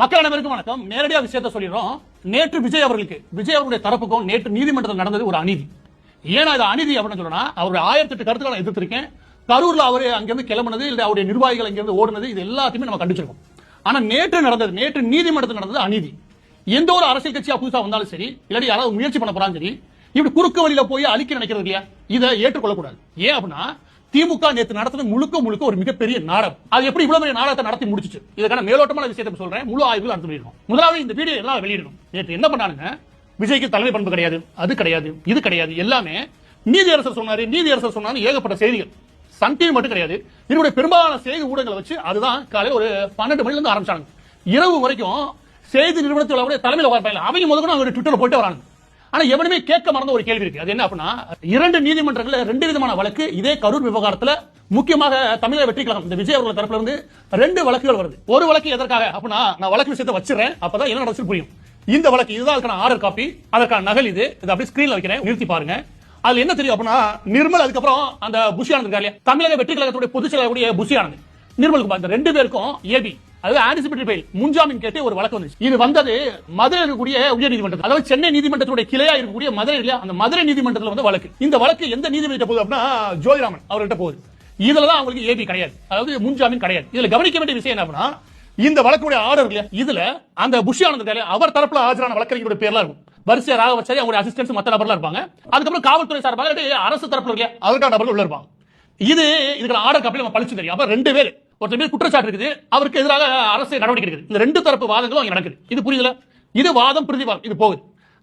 மக்கள் அனைவருக்கும் வணக்கம். நேரடியா விஷயத்த சொல்லிடுறோம். நேற்று விஜய் அவர்களுக்கு விஜய் அவருடைய தரப்புக்கும் நேற்று நீதிமன்றத்தில் நடந்தது ஒரு அநீதி. ஏன்னா இது அநீதி அப்படின்னு சொல்லணும்னா அவருடைய ஆயிரத்தி எட்டு கருத்துக்களை நான் எதிர்த்திருக்கேன். கரூர்ல அவரு அங்கிருந்து கிளம்புனது இல்ல அவருடைய நிர்வாகிகள் அங்கிருந்து ஓடுனது இது எல்லாத்தையுமே நம்ம கண்டிச்சிருக்கோம் ஆனா நேற்று நடந்தது நேற்று நீதிமன்றத்தில் நடந்தது அநீதி. எந்த ஒரு அரசியல் கட்சியா புதுசா வந்தாலும் சரி இல்லாட்டி யாராவது முயற்சி பண்ண போறாலும் சரி இப்படி குறுக்கு வழியில போய் அழிக்க நினைக்கிறது இல்லையா? இதை ஏற்றுக்கொள்ளக்கூடாது. ஏன் அப்படின்னா திமுக நேற்று நடத்தின முழுக்க முழுக்க ஒரு மிகப்பெரிய நாடகம். அது எப்படி இவ்வளவு பெரிய நாடகத்தை நடத்தி முடிச்சிச்சு? இதுக்கான மேலோட்டமான விஷயத்தை சொல்றேன். முழு ஆய்வுகள் நடத்தி வெளியிடணும். முதலாவது இந்த வீடியோ எல்லாம் வெளியிடணும்? நேற்று என்ன பண்ணானுங்க விஜய்க்கு தலைமை பண்பு கிடையாது அது கிடையாது இது கிடையாது எல்லாமே நீதியரசர் சொன்னாரு நீதியரசர் சொன்னாரு ஏகப்பட்ட செய்திகள். சன் டிவி மட்டும் கிடையாது. இதனுடைய பெரும்பாலான செய்தி ஊடகங்களை வச்சு அதுதான் காலையில் ஒரு பன்னெண்டு மணில இருந்து ஆரம்பிச்சாங்க இரவு வரைக்கும் செய்தி நிறுவனத்தில் அவருடைய தலைமையில் உட்கார்ப்பாங்க. அவங்க முதல்ல அவங்க ட்விட்டர் போட்டு வராங்க ஆனா எவனுமே கேட்க மறந்த ஒரு கேள்வி இருக்கு. அது என்ன அப்படின்னா இரண்டு நீதிமன்றங்கள்ல ரெண்டு விதமான வழக்கு இதே கரூர் விவகாரத்துல முக்கியமாக தமிழக வெற்றி கழகம் இந்த விஜய் அவர்கள் தரப்புல இருந்து ரெண்டு வழக்குகள் வருது. ஒரு வழக்கு எதற்காக அப்படின்னா நான் வழக்கு விஷயத்தை வச்சிடறேன் அப்பதான் என்ன நடந்து புரியும். இந்த வழக்கு இதுதான் அதுக்கான ஆர்டர் காப்பி அதற்கான நகல் இது. இது அப்படியே ஸ்கிரீன்ல வைக்கிறேன் நிறுத்தி பாருங்க. அதுல என்ன தெரியும் அப்படின்னா நிர்மல் அதுக்கப்புறம் அந்த புஷி ஆனந்த் இருக்காரு தமிழக வெற்றி கழகத்துடைய பொதுச் செயலாளருடைய புஷி ஆனந்த் நிர்மலுக்கு இந்த ரெண்டு பேருக்கும் ஏபி அதாவது ஆன்டிசிபேட்டரி பெயில் முன்ஜாமீன் கேட்டு ஒரு வழக்கு வந்துச்சு. இது வந்தது மதுரை இருக்கக்கூடிய உயர் நீதிமன்றம் அதாவது சென்னை நீதிமன்றத்துடைய கிளையா இருக்கக்கூடிய மதுரை இல்லையா? அந்த மதுரை நீதிமன்றத்தில் வந்து வழக்கு. இந்த வழக்கு எந்த நீதிபதி போகுது அப்படின்னா ஜோதிராமன் அவர்கிட்ட போகுது. இதுல தான் அவங்களுக்கு ஏபி கிடையாது. அதாவது முன்ஜாமீன் கிடையாது. இதுல கவனிக்க வேண்டிய விஷயம் என்ன அப்படின்னா இந்த வழக்குடைய ஆர்டர் இல்லையா? இதுல அந்த புஷி ஆனந்த் அவர் தரப்புல ஆஜரான வழக்கறிஞருடைய பேர்லாம் இருக்கும். வரிசையா ராகவச்சாரி அவங்களுடைய அசிஸ்டன்ஸ் மத்த நபர்லாம் இருப்பாங்க. அதுக்கப்புறம் காவல்துறை சார்பாக அரசு தரப்புல இல்லையா அதற்கான நபர்கள் உள்ள இருப்பாங்க. இது இதுக்கு ஆர்டர் காப்பியில் நம்ம பழிச்சு தெரியும். அப்ப ரெண்டு பேர் ஒருத்தர் பேர் குற்றச்சாட்டு இருக்குது அவருக்கு எதிராக அரசு நடவடிக்கை இருக்குது இந்த ரெண்டு தரப்பு வாதங்களும் அங்கே நடக்குது. இது புரியுதுல? இது வாதம் பிரதிவாதம் இது போகுது.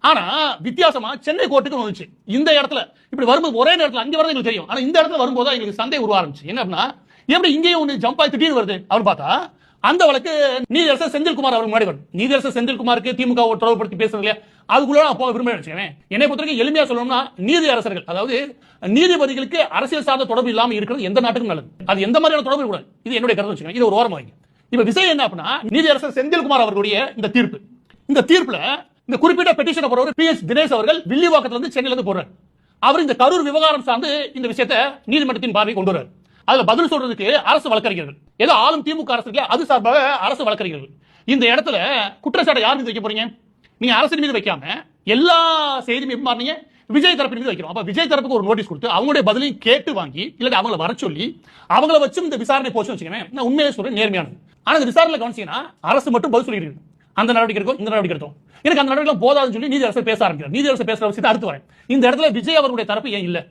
ஆனா வித்தியாசமா சென்னை கோர்ட்டுக்கு வந்துச்சு. இந்த இடத்துல இப்படி வரும்போது ஒரே நேரத்துல அங்கே வரது எங்களுக்கு தெரியும். ஆனா இந்த இடத்துல வரும்போது எங்களுக்கு சந்தேகம் உருவ என்ன அப்படின்னா எப்படி இங்கேயும் ஒன்று ஜம்ப் ஆகி திடீர்னு வருது? அவர் பார்த்தா அந்த வழக்கு நீதியரசர் செந்தில்குமார் அவர் முன்னாடி வரும். நீதியரசர் செந்தில்குமாருக்கு திமுக தொடர்புபடுத்தி பேசுறது இல்லையா? அதுக்குள்ள நான் போக விரும்ப நினைச்சேன் என்னை பொறுத்தவரைக்கும் எளிமையா சொல்லணும்னா நீதி அரசர்கள் அதாவது நீதிபதிகளுக்கு அரசியல் சார்ந்த தொடர்பு இல்லாம இருக்கிறது எந்த நாட்டுக்கும் நல்லது. அது எந்த மாதிரியான தொடர்பு கூடாது இது என்னுடைய கருத்து வச்சுக்கோங்க. இது ஒரு ஓரம் வாங்கி. இப்ப விஷயம் என்ன அப்படின்னா நீதியரசர் செந்தில்குமார் அவர்களுடைய இந்த தீர்ப்பு. இந்த தீர்ப்புல இந்த குறிப்பிட்ட பெட்டிஷனை போறவர் பி எஸ் தினேஷ் அவர்கள் வில்லிவாக்கத்துல இருந்து சென்னையில இருந்து போறாரு. அவர் இந்த கரூர் விவகாரம் சார்ந்து இந்த விஷயத்தை நீதிமன்றத்தின் பார்வை கொண்டு வர்றாரு. அதுல பதில் சொல்றதுக்கு அரசு வழக்கறிஞர்கள். ஏதோ ஆளும் திமுக அரசு இருக்குல்ல, அது சார்பாக அரசு வழக்கறிஞர்கள். இந்த இடத்துல குற்றச்சாட்டை யார் மீது வைக்க போறீங்க? நீங்க அரசின் மீது வைக்காம எல்லா செய்தியும் எப்படி மாறீங்க விஜய் தரப்பு மீது வைக்கிறோம் அப்ப விஜய் தரப்புக்கு ஒரு நோட்டீஸ் கொடுத்து அவங்களுடைய பதிலையும் கேட்டு வாங்கி இல்லாட்டி அவங்கள வர சொல்லி அவங்கள வச்சும் இந்த விசாரணை போச்சு வச்சுக்கோங்க நான் உண்மையை சொல்றேன் நேர்மையானது. ஆனா இந்த விசாரணை கவனிச்சீங்கன்னா அரசு மட்டும் பதில் சொல்லிருக்கு அந்த நடவடிக்கை இருக்கும் இந்த நடவடிக்கை இருக்கும் எனக்கு அந்த நடவடிக்கை போதாதுன்னு சொல்லி நீதி அரசு பேச ஆரம்பிக்கிறார். நீதி அரசு பேசுற விஷயத்தை அடுத்து வரேன். இந்த இடத்துல விஜய் அவருடைய தரப்பு ஏன் இல்லை?